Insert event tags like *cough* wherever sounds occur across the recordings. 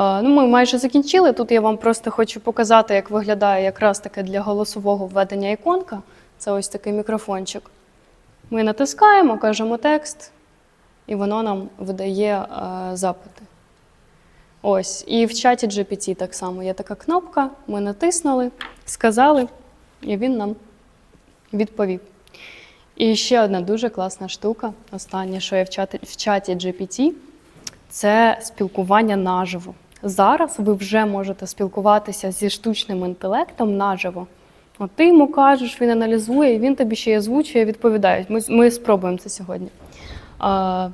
Ну, ми майже закінчили. Тут я вам просто хочу показати, як виглядає якраз таке для голосового введення іконка. Це ось такий мікрофончик. Ми натискаємо, кажемо текст, і воно нам видає е, запити. Ось. І в чаті GPT так само є така кнопка. Ми натиснули, сказали, і він нам відповів. І ще одна дуже класна штука, останнє, що є в чаті, в чаті GPT, це спілкування наживо. Зараз ви вже можете спілкуватися зі штучним інтелектом наживо. От ти йому кажеш, він аналізує, і він тобі ще й озвучує, відповідає. Ми, ми спробуємо це сьогодні. А,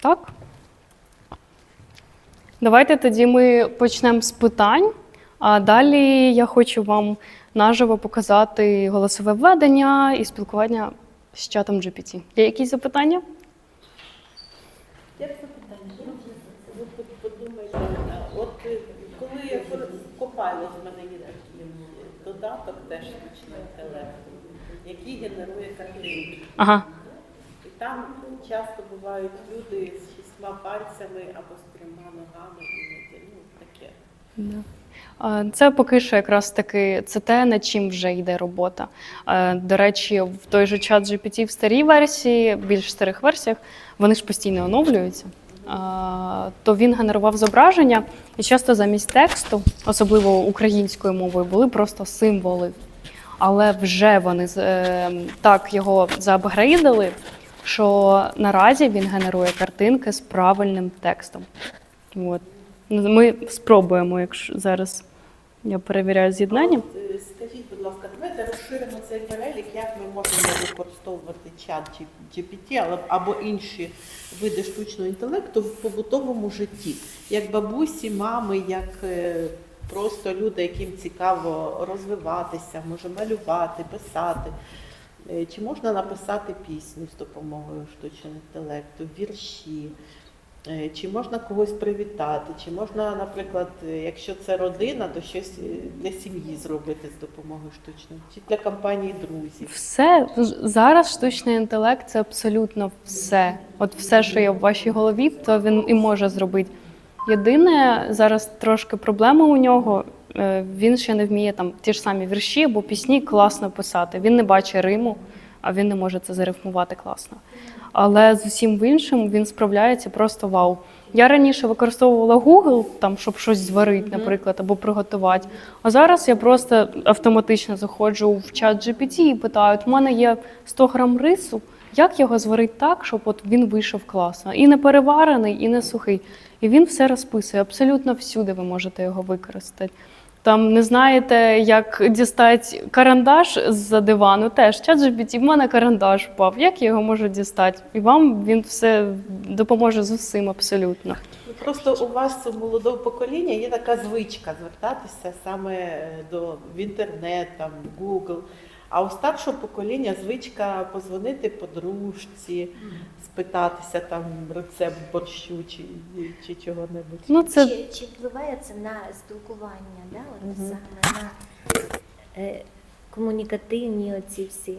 так. Давайте тоді ми почнемо з питань, а далі я хочу вам наживо показати голосове введення і спілкування з чатом GPT. Є якісь запитання? Як запитання? Ви по- подумайте, а от е, коли я пор- Copilot в мене є такий додаток теж штучного інтелекту, який генерує картинки. Ага. І там часто бувають люди з шістьма пальцями або з трьома ногами, іноді, ну таке. Це поки що якраз таки це те, над чим вже йде робота. До речі, в той же чат GPT в старій версії, більш старих версіях, вони ж постійно оновлюються. То він генерував зображення, і часто замість тексту, особливо українською мовою, були просто символи. Але вже вони е, так його заапгрейдили, що наразі він генерує картинки з правильним текстом. От. Ми спробуємо, якщо зараз я перевіряю з'єднання. От, е, Скажіть, будь ласка, давайте розширимо цей перелік, як ми можемо використовувати чат GPT або інші види штучного інтелекту в побутовому житті, як бабусі, мами, як е, просто люди, яким цікаво розвиватися, може малювати, писати. Е, Чи можна написати пісню з допомогою штучного інтелекту, вірші? Е, Чи можна когось привітати, чи можна, наприклад, е, якщо це родина, то щось е, для сім'ї зробити з допомогою штучної, чи для компанії друзів. Все зараз штучний інтелект це абсолютно все. От все, що є в вашій голові, то він і може зробити. Єдине, зараз трошки проблема у нього. Він ще не вміє там ті ж самі вірші або пісні класно писати. Він не бачить Риму, а він не може це зарифмувати класно. Але з усім іншим він справляється просто вау. Я раніше використовувала Google, там, щоб щось зварити, наприклад, або приготувати. А зараз я просто автоматично заходжу в чат GPT і питаю: в мене є 100 грам рису, як його зварити так, щоб от він вийшов класно. І не переварений, і не сухий. І він все розписує. Абсолютно всюди ви можете його використати. Там не знаєте, як дістати карандаш з-за дивану. Теж чат GPT, в мене карандаш впав. Як я його можу дістати? І вам він все допоможе з усім абсолютно. Просто у вас у молодого покоління є така звичка звертатися саме до в інтернет, там Google. А у старшого покоління звичка позвонити подружці, спитатися там рецепт борщу чи, чи чого-небудь. Ну це Чи, чи впливає це на спілкування, да? От саме на е, комунікативні оці всі?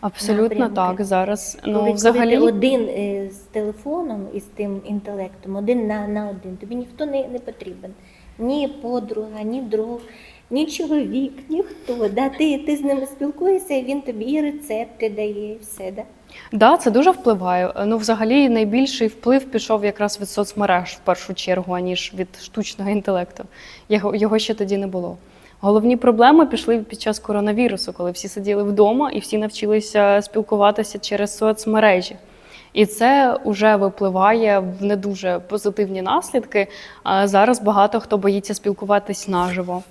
абсолютно напрямки. так. Зараз Коли- ну коли взагалі ти один е, з телефоном і з тим інтелектом, один на, на один, тобі ніхто не, не потрібен. Ні подруга, ні друг, ні чоловік, ніхто. Да? Ти, ти з ними спілкуєшся, і він тобі і рецепти дає, і все. Да? Да, це дуже впливає. Ну, взагалі, найбільший вплив пішов якраз від соцмереж в першу чергу, аніж від штучного інтелекту. Його, його ще тоді не було. Головні проблеми пішли під час коронавірусу, коли всі сиділи вдома і всі навчилися спілкуватися через соцмережі. І це вже випливає в не дуже позитивні наслідки. Зараз багато хто боїться спілкуватись наживо.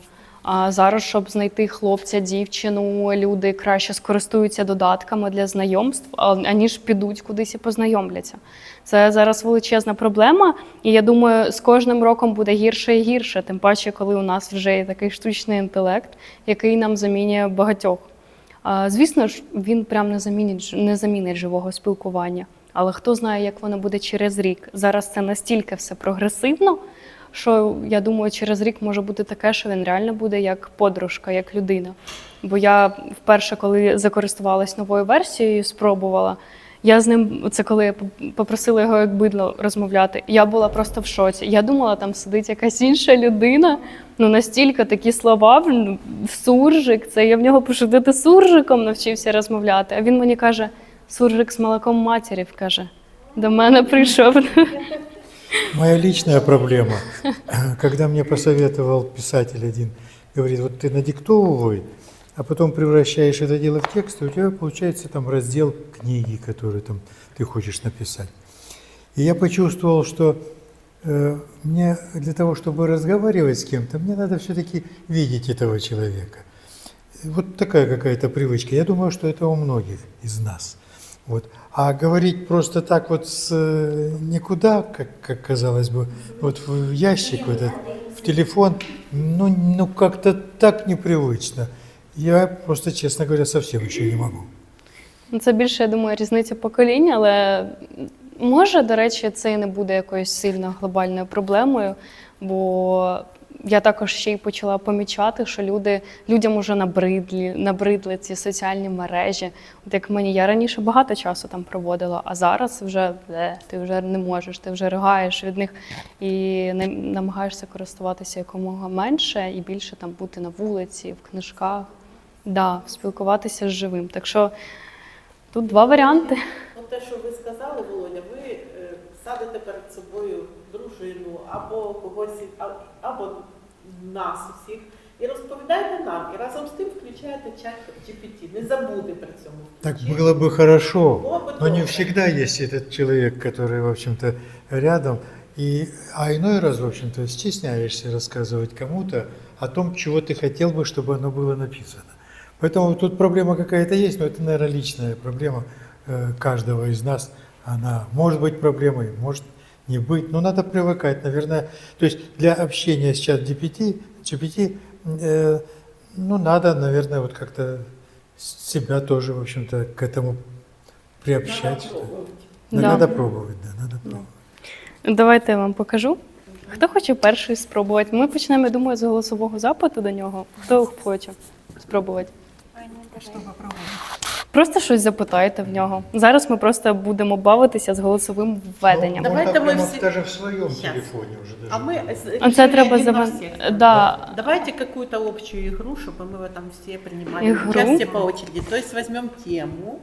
А зараз, щоб знайти хлопця, дівчину, люди краще скористуються додатками для знайомств, аніж підуть кудись і познайомляться. Це зараз величезна проблема, і я думаю, з кожним роком буде гірше і гірше, тим паче, коли у нас вже є такий штучний інтелект, який нам замінює багатьох. Звісно ж, він прям не замінить не замінить живого спілкування. Але хто знає, як воно буде через рік. Зараз це настільки все прогресивно, що я думаю, через рік може бути таке, що він реально буде як подружка, як людина. Бо я вперше, коли закористувалась новою версією, спробувала, Я з ним, це коли я попросила його як бидло розмовляти, я була просто в шоці. Я думала, там сидить якась інша людина. Ну настільки такі слова, ну, суржик, це я в нього пошутити суржиком навчився розмовляти. А він мені каже: суржик з молоком матері, каже. До мене прийшов. Моя личная проблема, когда мне посоветовал писатель один, говорит, вот ты надиктовывай, а потом превращаешь это дело в текст, и у тебя получается там раздел книги, который там ты хочешь написать. И я почувствовал, что э, мне для того, чтобы разговаривать с кем-то, мне надо все-таки видеть этого человека. Вот такая какая-то привычка. Я думаю, что это у многих из нас. Вот. А говорить просто так вот с э, никуда, как, как казалось бы, вот в ящик, в, этот, в телефон, ну, ну как-то так непривычно. Я просто, честно говоря, совсем еще не могу. Ну, Це більше, я думаю, різниця покоління, але може, до речі, це і не буде якоюсь сильно глобальною проблемою, бо я також ще й почала помічати, що люди, людям уже набридлі, набридли ці соціальні мережі. От як мені, я раніше багато часу там проводила, а зараз вже е, ти вже не можеш, ти вже ригаєш від них і не- намагаєшся користуватися якомога менше і більше там бути на вулиці, в книжках, да, спілкуватися з живим. Так що Тут два варіанти. Ну, те, що ви сказали, Володя, ви е, садите перед собою дружину або когось, а- або нас усіх, і розповідаєте нам, і разом з тим включаєте чат GPT. Не забути при цьому. Так включити. было бы хорошо, Было бы но не добре. всегда есть этот человек, который, в общем-то, рядом. И, а иной раз, в общем-то, стесняешься рассказывать кому-то о том, чего ты хотел бы, чтобы оно было написано. Поэтому тут проблема какая-то есть, но это, наверное, личная проблема э, каждого из нас. Она может быть проблемой, может не быть, но надо привыкать, наверное. То есть для общения с чат GPT, GPT э, ну, надо, наверное, вот как-то себя тоже, в общем-то, к этому приобщать. что ли. Да, Да. Надо пробовать, да, надо пробовать. Давайте я вам покажу. Хто хоче перший спробувати? Ми почнемо, я думаю, з голосового запиту до нього. Хто хоче спробувати? Просто щось запитайте в нього. Зараз ми просто будемо бавитися з голосовим введенням. Ну, Давайте можно мы прямо все- даже в своем Щас. телефоне уже даже. А мы с- А це треба решили заван- один на всех. Да. Давайте какую-то общую игру, чтобы мы в этом все принимали Игру? участие по очереди. То есть возьмем тему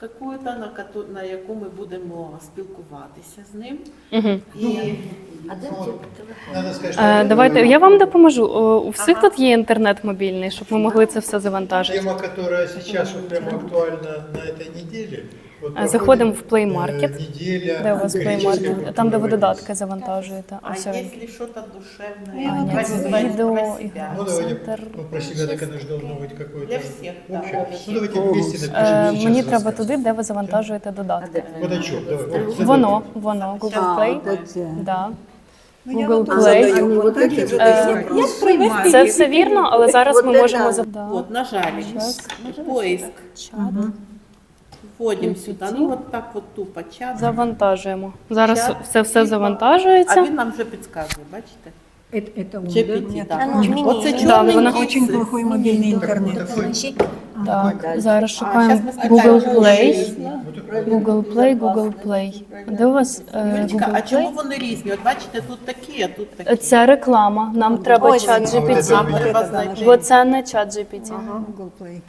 какую-то, на, коту- на яку ми будемо спілкуватися з ним. Угу. І Надо сказать, что Е, давайте я вам допоможу. О, У всіх Ага. тут є інтернет мобільний, щоб ми могли це все завантажити. тема, которая сейчас вот прямо актуальна на этой неделе. Вот А, заходим в Play проходит, Market. э, Неделя Де у вас Play критической Market? Там, де ви культуры додатки завантажуєте. а Ось він. якщо щось душевне, А, ні, про це себя, відео, про і себя. Ну, давайте, Центр. ну, про себя так оно же должно быть какое-то Для всех, да, общее. общее. Ну, давайте вместе напишем Е, сейчас Мені треба рассказ. туди, де ви завантажуєте додатки. Подачок, давай. вот задачу. Воно, воно, Google Щас. Play. А, це. Да. Ну, я Google вот Play. задаю, вот эти вот Е, эти вопросы. Це все вірно, але зараз ми Вот це можемо да. за- Вот, нажали. Щас. Поиск. Чат. Вводим GPT. сюда. Ну, вот так вот тупо чат. Завантажуємо. Зараз Чат. це все А завантажується. він нам вже підказує, бачите? Это, это он, GPT, да? так. А ну, зміни. Оце Да, чорний вона ніц. Очень плохой мобильный Так, интернет. вот такой. Значить, Так, зараз А, шукаємо щас ми Google скачаємо. Play. Вот такой. Google Play, Google Play. Де у вас е, Юлечка, а Google чому Play? вони різні? От бачите, тут такі, а тут такі. Це реклама. Нам треба Ось чат він. А, вот GPT. это Нам треба да, знайти. Бо це не чат GPT. Google Play.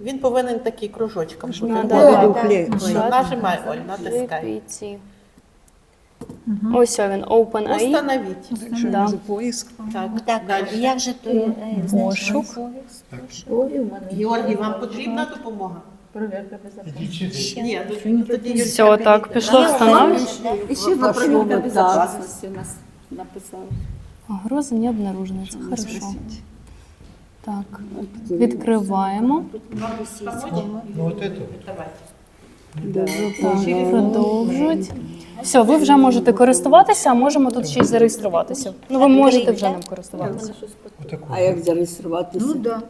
Він повинен такий кружочком бути. Ну, да, да. Що, Нажимай, Оль, натискай. GPT. Ось він, OpenAI. Установіть. Что Да. за поиск? Так, так, далі. я вже то е, Пошук. Георгій, вам потрібна допомога? Иди сюда. Ні, ну, тоді Юлька Все, так, пішло Да. встановлювати. Еще проверка безопасности у нас написал. Угроза не обнаружена, це хорошо. Так, відкриваємо. Ну вот это вот. Давайте. Так, продовжують. Все, ви вже можете користуватися, а можемо тут ще й зареєструватися. Ну, ви можете вже ним користуватися. Вот такой. А як зареєструватися? Ну да.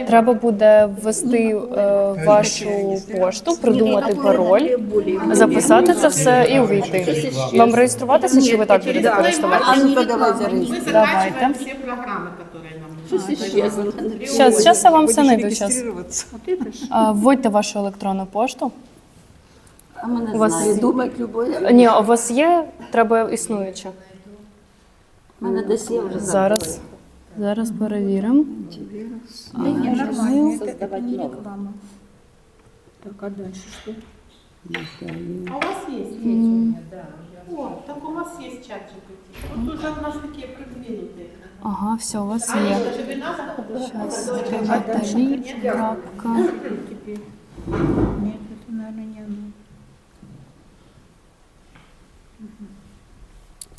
Е, треба буде ввести е, вашу пошту, придумати пароль, записати це все і увійти. Вам реєструватися чи ви так будете А користуватися? ну-ка давай Мы зареєструємо. заканчиваем все программы, которые нам Щось нужны. исчезло. Щас, щас я вам все Будешь найду. Щас. регистрироваться. Е, Вводьте вашу електронну пошту. А ми не У вас- знаємо. Думать любое. Ні, у вас є, треба існуюче. У мене десь є вже Зараз. Зараз перевіримо. Нормально, это, это создавать не новое. реклама. Так, а дальше что? А у вас є? О, так у вас є чат GPT. От уже у нас такі продвинуті. Ага, все, у вас є. Сейчас. Зараз. Крапка. Нет, это, наверное, не оно.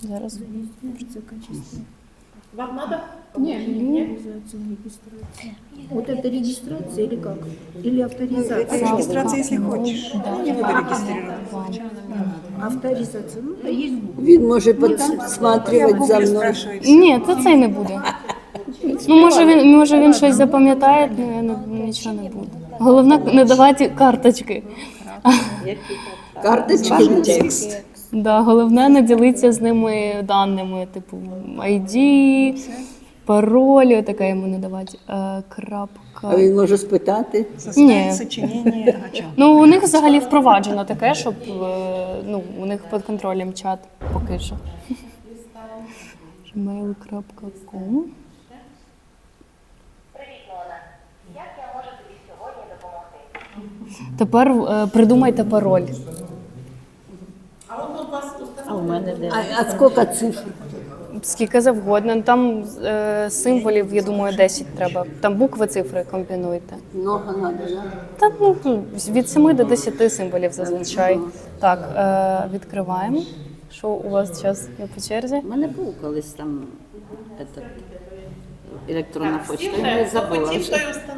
Зараз. От качества. Вам надо? Авторизация, регистрация. Вот это регистрация или как? Или авторизация? Это Регистрация, если хочеш. Не буду регистрироваться. Авторизация. Ну, а есть Google. Він може підсматривати за мною. Ні, то цей не буде. Ну, може він, може він щось запам'ятає, але я нічого не буде. Головне не давати карточки. Карточки текст. Да, головне не ділитися з ними даними, типу ID, паролі, таке йому не давати. Е, крапка. А він може спитати. Ні. *laughs* Ну, у них взагалі впроваджено таке, щоб е, ну, у них під контролем чат поки що. gmail.com Тепер е, придумайте пароль. А от у вас А у мене де? А, а скільки цифр? Скільки завгодно. Там е, символів, я думаю, 10 треба. Там букви, цифри комбінуйте. Много надо, да? Та ну, від 7 до 10 символів зазвичай. Так, е, відкриваємо. Що у вас зараз є по черзі? У мене був колись там этот, електронна почта. Я не забула.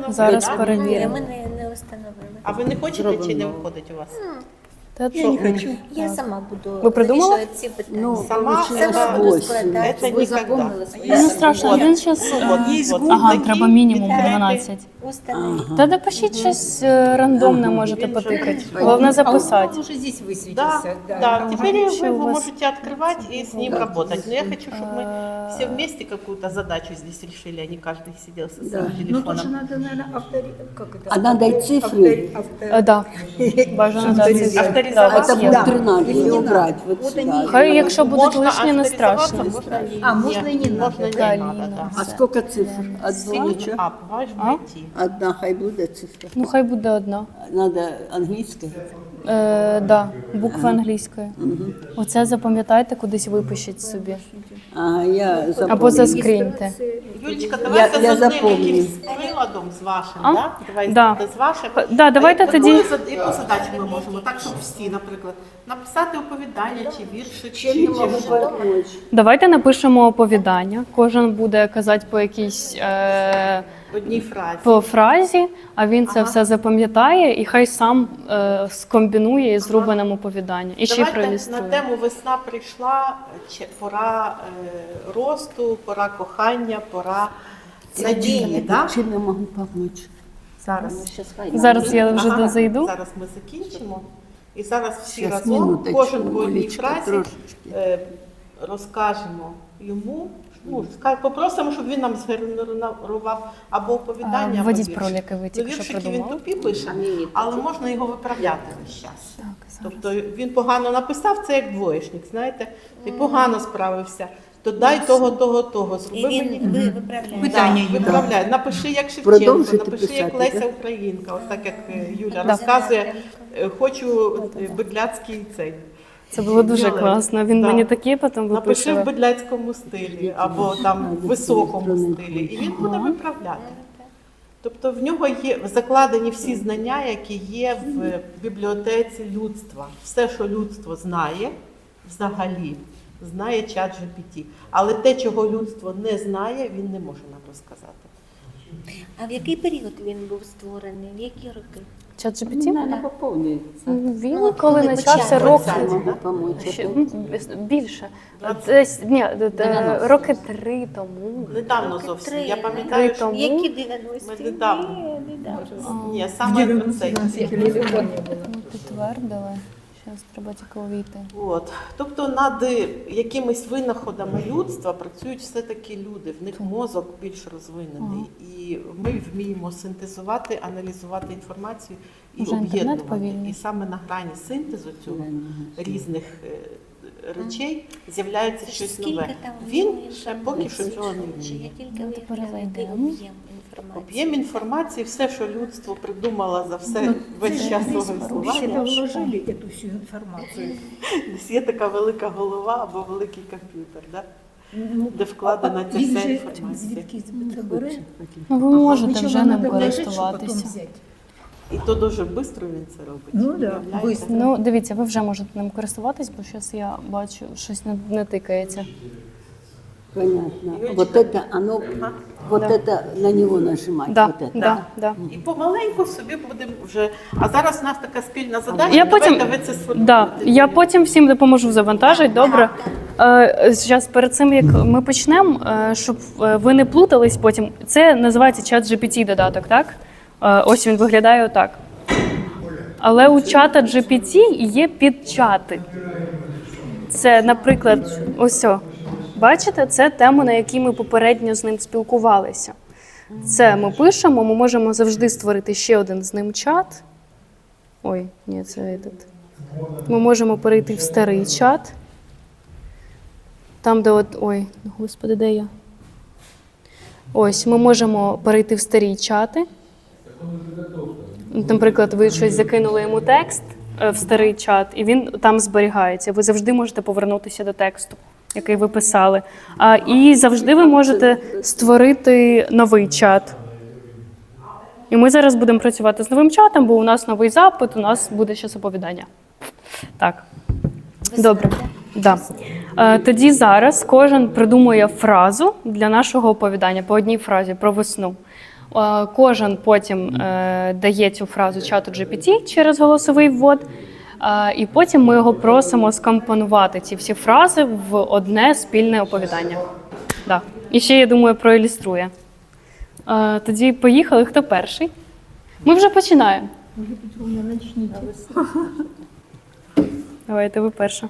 Зараз перевіримо. ми не, не установили. А ви не хочете чи не виходить у вас? Та що? Я сама буду Ви придумали? вирішувати ці питання. Ну, Сама получилось Сама буду восемь. складати. Это Ви никогда. запомнили свої Ну, не страшно, він зараз. Ага, треба мінімум 12. Установи. Та допишіть щось е, рандомне, можете потикати. Головне записати. уже здесь Да, высветился. да, теперь вы Еще у его вас- можете открывать и с ним работать. Но я хочу, чтобы мы все вместе какую-то задачу здесь решили, а не каждый сидел со своим Ну, тут же телефоном. надо, наверное, автори... Как это? А надо и цифры. Автори- авто- Е, Да, *laughs* бажано дати. Авторизувати. Да, у Это вас будет є. 13 и убрать вот Вот сюда. Хай, якщо будуть Можно лишні, не авторизоваться, страшно. можно и А, можно и не Можно и не Галина. надо, да. А сколько цифр? Одну ничего? А. Одна хай буде цифра. Ну, хай буде одна. Надо англійською. Е, да, буква англійською. Оце запам'ятайте, кудись випишіть собі. Ага, я запомню. Або заскріньте. Юлечка, давайте я з одним запомню. якимсь приладом, з вашим, А? да? Давайте Да. з вашим. Да, давайте Яку тоді- зад- Яку задачу ми можемо? Так, щоб всі, наприклад, написати оповідання чи вірші, чи, Чим не чи можу що? Давайте напишемо оповідання. Кожен буде казати по якійсь е, В одній фразі. по фразі, а він це Ага. все запам'ятає і хай сам е, скомбінує і зробить нам оповідання. І ще й на тему весна прийшла, чи- пора е, росту, пора кохання, пора надії. Да? Чим я можу допомогти? Зараз. Хай. Зараз я вже Ага, зайду. Зараз ми закінчимо. І зараз всі Щас, разом, кожен по одній фразі е, розкажемо йому. Ну, ска- попросимо, щоб він нам згенерував або оповідання, або Введіть вірші. про яке ви Ну, тільки що віршики він тупі пише, але можна його виправляти весь час. Так. Тобто він погано написав, це як двоєшник, знаєте, ти погано справився, то дай того, того, того. І Зроби мені. ви виправляє. Питання Да, йому. виправляй. Напиши як Шевченко, Продовжуйте напиши як писати, Леся да? Українка, от так як е, Юля Да. розказує, е, хочу е, бедляцький цей. Це було дуже класно. Він Да. мені такі потім Напиши в виписував. бедляцькому стилі або там в високому стилі, і він буде виправляти. Тобто в нього є закладені всі знання, які є в бібліотеці людства. Все, що людство знає, взагалі, знає чат GPT. Але те, чого людство не знає, він не може нам розказати. А в який період він був створений? В які роки? Чат GPT? GPT? не поповнюється. Він Ну, коли почався почав. рок ще, більше. Десь ні, роки три тому. Недавно зовсім. Я пам'ятаю, що Які 90 Ми недавно. Ні, недавно. ні, саме це. Підтвердили. Зараз треба тільки увійти. От. Тобто над якимись винаходами людства працюють все-таки люди, в них мозок більш розвинений. І ми вміємо синтезувати, аналізувати інформацію і Вже об'єднувати. повільний. І саме на грані синтезу цього різних е, речей з'являється щось нове. там Він ще поки що цього не вміє. тільки Ну, тепер уявляю, який зайдемо. об'єм інформації. Об'єм інформації, все, що людство придумало за все Ну, весь час свого Вы існування. это вложили, эту всю информацию. Десь є така велика голова або великий комп'ютер, да? Ну, де вкладена ця він вся же інформація. звідки бере. Ну, ви можете Нічого вже ним надо вложити, щоб потім користуватися. взяти. І то дуже швидко він це робить. Ну да, Уявляєте? быстро. Ну, дивіться, ви вже можете ним користуватись, бо зараз я бачу, щось не, не тикається. Понятно. Вот это оно, вот это на него нажимать. Да, вот это. да, да. І помаленьку собі будемо вже. А зараз у нас така спільна задача. Я потім, Давайте ви це да, сформулюєте. я потім всім допоможу завантажити, добре. Е, зараз перед цим, як ми почнемо, е, щоб е, ви не плутались потім, це називається чат GPT додаток, так? Е, ось він виглядає отак. Але у чата GPT є підчати. Це, наприклад, ось. о. Бачите, це тема, на якій ми попередньо з ним спілкувалися. Це ми пишемо, ми можемо завжди створити ще один з ним чат. Ой, ні, це этот. Ми можемо перейти в старий чат. Там, де от. Ой, господи, де я? Ось, ми можемо перейти в старі чати. Наприклад, ви щось закинули йому текст е, в старий чат, і він там зберігається. Ви завжди можете повернутися до тексту, який ви писали. А, і завжди ви можете створити новий чат. І ми зараз будемо працювати з новим чатом, бо у нас новий запит, у нас буде ще оповідання. Так. Добре. Да. Тоді зараз кожен придумує фразу для нашого оповідання по одній фразі про весну. Кожен потім е, дає цю фразу чату GPT через голосовий ввод, і потім ми його просимо скомпонувати ці всі фрази в одне спільне оповідання. Да. І ще, я думаю, проілюструє. Тоді поїхали. Хто перший? Ми вже починаємо. Давайте ви перша.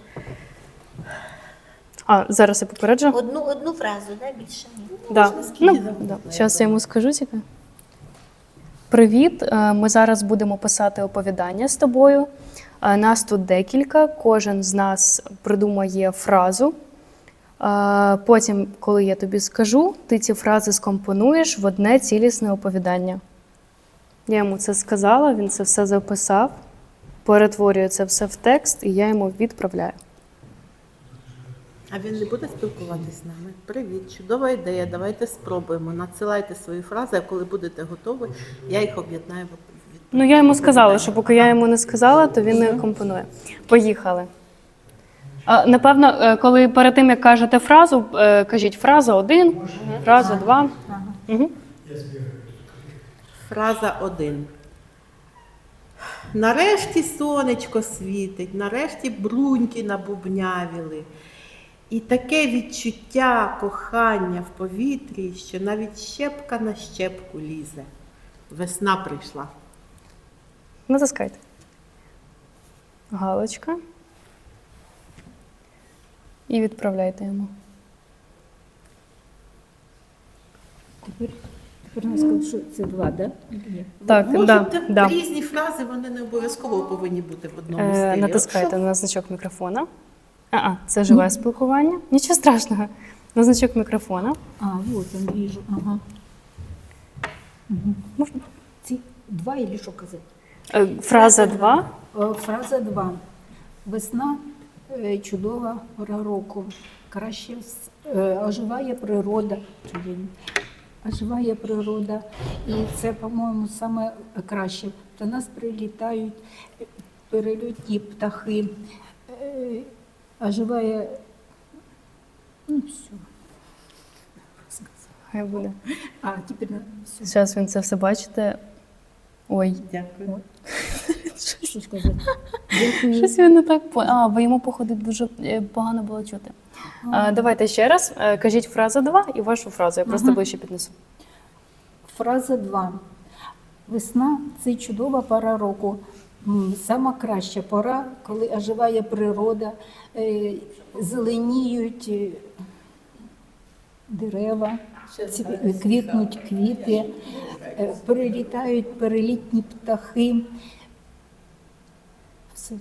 А, зараз я попереджу. Одну, одну фразу, да, більше ні. Да. Ну, да. Зараз я йому скажу тільки. Привіт. е, Ми зараз будемо писати оповідання з тобою. Нас тут декілька. Кожен з нас придумає фразу. Потім, коли я тобі скажу, ти ці фрази скомпонуєш в одне цілісне оповідання. Я йому це сказала, він це все записав, перетворює це все в текст, і я йому відправляю. А він не буде спілкуватись з нами. Привіт, чудова ідея. Давайте спробуємо. Надсилайте свої фрази, а коли будете готові, я їх об'єднаю в. Ну, я йому сказала, що поки я йому не сказала, то він не компонує. Поїхали. А, Напевно, е, коли перед тим, як кажете фразу, е, кажіть фраза один, фраза два. Угу. Фраза один. Нарешті сонечко світить, нарешті бруньки набубнявіли. І таке відчуття кохання в повітрі, що навіть щепка на щепку лізе. Весна прийшла. Натискайте. Галочка. І відправляйте йому. Тепер, тепер вона сказала, що це два, да? Ні? Так, Можете да, да. різні фрази, вони не обов'язково повинні бути в одному Е, стилі. натискайте на значок мікрофона. А, а, це живе спілкування. Нічого страшного. На значок мікрофона. А, вот он, вижу, ага. Можна? Ці два или що казати? Е, Фраза два. Е, Фраза 2. Весна е, чудова пора року. Краще оживає природа. Оживає природа. І це, по-моєму, саме краще. До нас прилітають перельотні птахи. Оживає. Ну, все. Хай буде. А, тепер все. Зараз він це все бачите. Ой, Дякую. *laughs* Що сказати? Дякую. Щось він не так по. А, бо йому, походу, дуже е, погано було чути. А, давайте ще раз. Е, Кажіть фраза два і вашу фразу. Я просто ближче піднесу. Фраза 2. Весна це чудова пора року. сама краща пора, коли оживає природа, е, зеленіють е, дерева, квітнуть квіти, е, перелітають перелітні птахи. Все.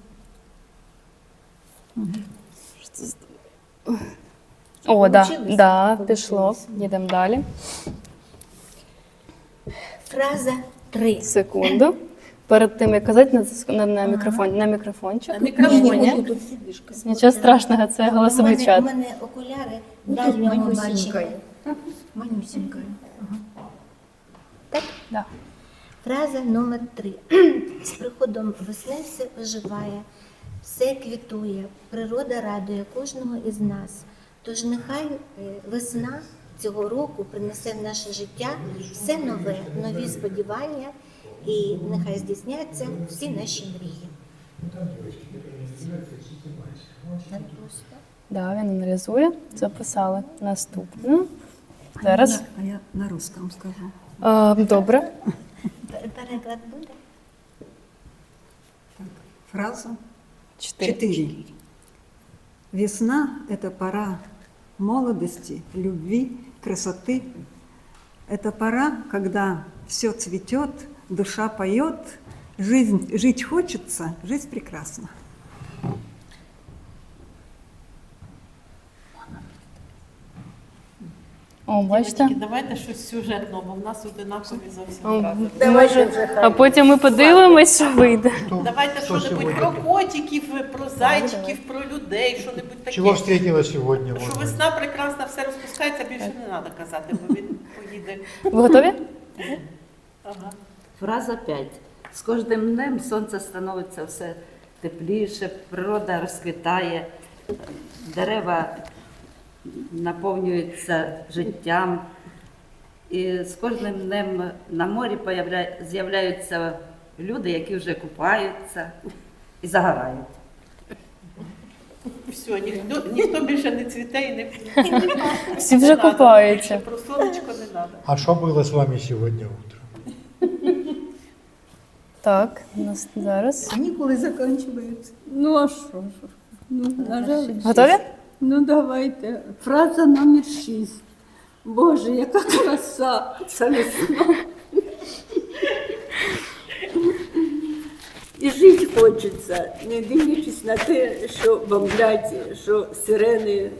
О, да, Получилось? да, Получилось. пішло. Їдемо далі. Фраза три. Секунду. Перед тим як казати на, на, на мікрофон, на мікрофончик. На мікрофоні. Ні, Нічого страшного, це У голосовий мене, чат. у мене окуляри дальнього бачення. Манюсінькою. Так? Да. Фраза номер три. *clears throat* З приходом весни все оживає, все квітує, природа радує кожного із нас. Тож нехай е, весна цього року принесе в наше життя все нове, нові сподівання, і нехай здійсняться всі наші мрії. Так. Да, він аналізує. Записали. Наступне. Зараз. А я на русском скажу. Е, добре. Пер- Переклад буде? Фраза Чотири. четыре. Весна – это пора молодости, любви, красоты. Это пора, когда все цветет, душа поет, жизнь, жить хочется, жизнь прекрасна. О, бачите? Дівчатки, давайте щось сюжетного, бо в нас одинакові зовсім фрази. може, а потім ми подивимось, що вийде. Давайте кто що-небудь сегодня? про котиків, про зайчиків, про людей, що-небудь таке. Чего встретила сегодня? Що весна прекрасна, все розпускається, більше не треба казати, бо він поїде. Ви готові? Ага. Фраза 5. З кожним днем сонце становиться все тепліше, природа розквітає, дерева наповнюються життям. І з кожним днем на морі з'являються люди, які вже купаються і загорають. Все, ніхто, ніхто більше не цвіте і не *laughs* Всі вже надо. купаються. Про сонечко не треба. А что было с вами сегодня утром? Так, у нас зараз. Канікули закінчуються. Ну а що ж? Ну, на жаль. Готові? Ну давайте. Фраза номер шість. Боже, яка краса! Це весна. І жити хочеться, не дивлячись на те, що бомблять, що сирени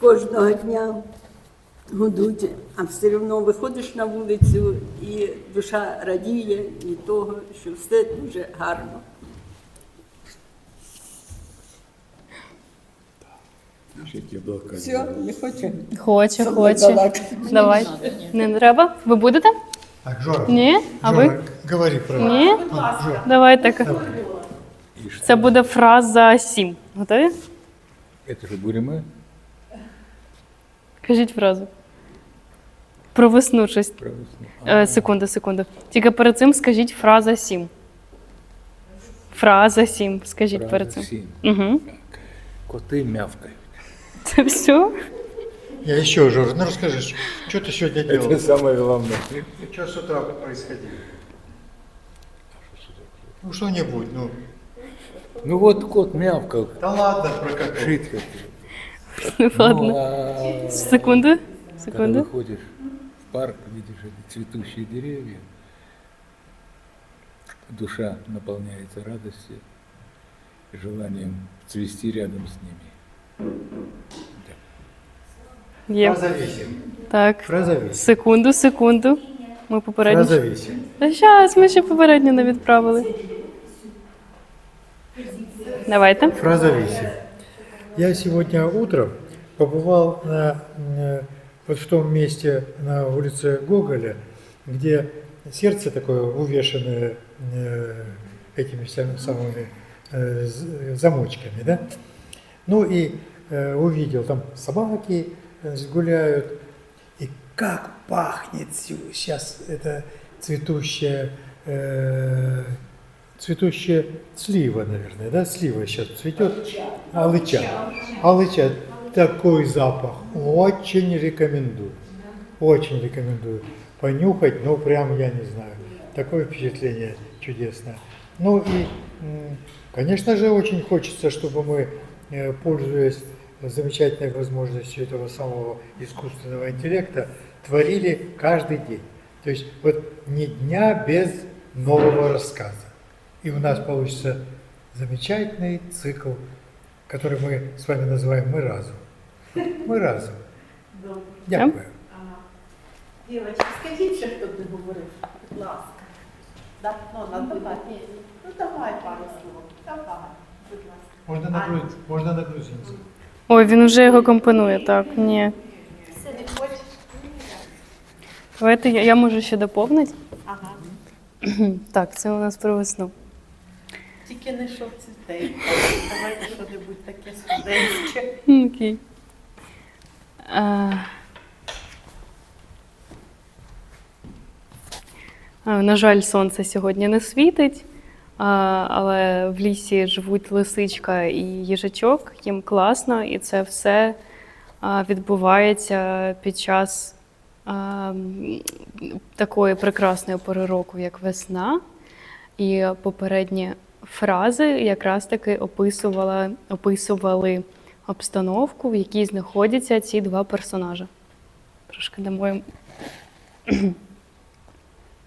кожного дня гудуть, а все одно виходиш на вулицю і душа радіє від того, що все дуже гарно. Все, не хочу. Хоче, хоче. Давай. Не треба? Ви будете? Так, Жора. Ні? А Жора, ви? говори про Ні? А, Жора, Давай так. Це буде фраза 7. Готові? Это же будем мы? Кажіть фразу. Про весну щось. Про весну. Е, секунду, секунду. Тільки перед цим скажіть фраза 7. Фраза 7. Скажіть Фраза перед цим. сім. Угу. Коты мявкают. Це все? Я еще, Жора, ну расскажи, что ты сегодня делал? Это самое главное. Что с утра происходило? Ну что-нибудь, ну. Ну вот кот мявкал. Да ладно про котов. Шит хотел. Ну *laughs* Ну, ладно. а Секунду. когда Секунду. выходишь в парк, видишь эти цветущие деревья, душа наполняется радостью и желанием цвести рядом с ними. Є. Фраза 8. Так. Фраза 8. Секунду, секунду. Ми попередньо. Фраза 8. Та щас, ми ще попередньо не відправили. Давайте. Фраза 8. Я сегодня утром побывал на, вот в том месте на улице Гоголя, где сердце такое увешанное этими сам- самыми замочками, да? Ну и увидел, там собаки гуляют, и как пахнет сейчас это цветущая, э, цветущая слива, наверное, да, слива сейчас цветет. Алыча. Алыча. Такой запах. Очень рекомендую. Очень рекомендую понюхать, ну прям я не знаю. Такое впечатление чудесное. Ну и, конечно же, очень хочется, чтобы мы, э, пользуясь замечательной возможностью этого самого искусственного интеллекта, творили каждый день. То есть вот ни дня без нового рассказа. И у нас получится замечательный цикл, который мы с вами называем «Мы разум». «Мы разум». Дякую. Скажіть, ще хто не говорив, будь ласка. Да? Ну, на давай. Ну давай пару слов. Давай, будь ласка. Можно на, А, гру- можно на грузинском. Ой, він вже його компонує, так. Ні. Давайте я, я можу ще доповнити. Ага. *clears throat* Так, це у нас про весну. Тільки не шов цвітей. Давайте що-небудь таке студентське. Окей. А... А, На жаль, сонце сьогодні не світить, але в лісі живуть лисичка і їжачок, їм класно, і це все відбувається під час такої прекрасної пори року, як весна. І попередні фрази якраз таки описували, описували обстановку, в якій знаходяться ці два персонажі. Трошки дамо